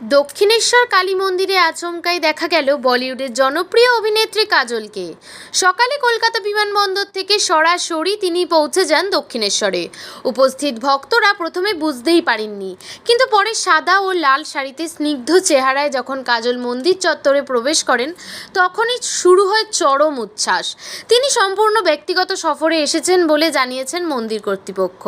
দক্ষিণেশ্বর কালী মন্দিরে আচমকাই দেখা গেল বলিউডের জনপ্রিয় অভিনেত্রী কাজলকে। সকালে কলকাতা বিমানবন্দর থেকে সরাসরি তিনি পৌঁছে যান দক্ষিণেশ্বরে। উপস্থিত ভক্তরা প্রথমে বুঝতেই পারেননি, কিন্তু পরে সাদা ও লাল শাড়িতে স্নিগ্ধ চেহারায় যখন কাজল মন্দির চত্বরে প্রবেশ করেন, তখনই শুরু হয় চরম উচ্ছ্বাস। তিনি সম্পূর্ণ ব্যক্তিগত সফরে এসেছেন বলে জানিয়েছেন মন্দির কর্তৃপক্ষ।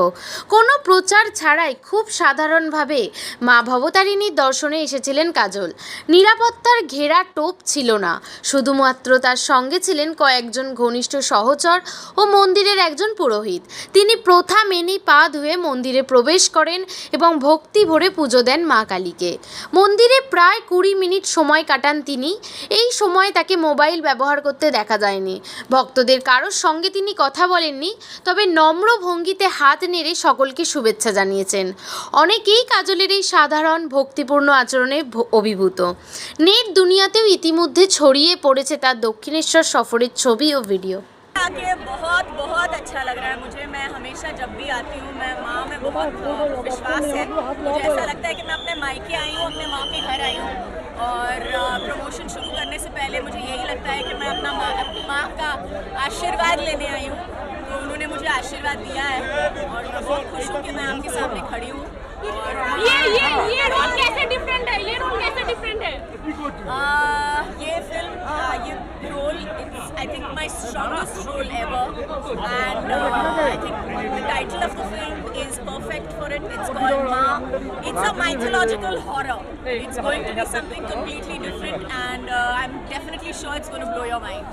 কোনো প্রচার ছাড়াই খুব সাধারণভাবে মা ভবতারিণীর দর্শনে এসেছিলেন কাজল। নিরাপত্তার ঘেরা টোপ ছিল না। শুধুমাত্র তার সঙ্গে ছিলেন কয়েকজন ঘনিষ্ঠ সহচর ও মন্দিরের একজন পুরোহিত। তিনি প্রথা মেনে পা ধুয়ে মন্দিরে প্রবেশ করেন এবং ভক্তি ভরে পুজো দেন মা কালীকে। মন্দিরে প্রায় কুড়ি মিনিট সময় কাটান তিনি। এই সময় তাকে মোবাইল ব্যবহার করতে দেখা যায়নি। ভক্তদের কারোর সঙ্গে তিনি কথা বলেননি, তবে নম্র ভঙ্গিতে হাত নেড়ে সকলকে শুভেচ্ছা জানিয়েছেন। অনেকেই কাজলের এই সাধারণ, ভক্তিপূর্ণ আচরণে ভ- অভিভূত নেট দুনিয়াতেও ইতিমধ্যে ছড়িয়ে পড়েছে তার দক্ষিণেশ্বর সফরের ছবি ও ভিডিও आके बहुत बहुत अच्छा लग रहा है मुझे मैं हमेशा जब भी आती हूँ मैं माँ में बहुत अ, विश्वास है मुझे ऐसा लगता है कि मैं अपने मायके आई हूँ अपने माँ के घर आई हूँ और प्रमोशन शुरू करने से पहले मुझे यही लगता है कि मैं अपना माँ अपनी माँ का आशीर्वाद लेने आई हूँ तो उन्होंने मुझे आशीर्वाद दिया है और मैं बहुत खुश हूँ कि मैं आपके सामने खड़ी हूँ और ये ये ये रोल कैसे डिफरेंट है ये रोल कैसे डिफरेंट है Uh, ये फिल्म uh, ये role it's I think my strongest role ever and I think the title of the film is perfect for it it's called Maa it's a mythological horror it's going to be something completely different and uh, i'm definitely sure it's going to blow your mind